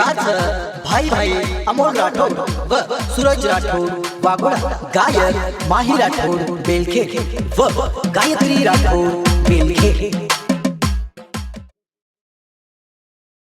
गीतकार भाई भाई अमोल राठोड व सूरज राठोड वाघोडा गायक माही राठोड बेलखे व गायत्री राठोड बेलखे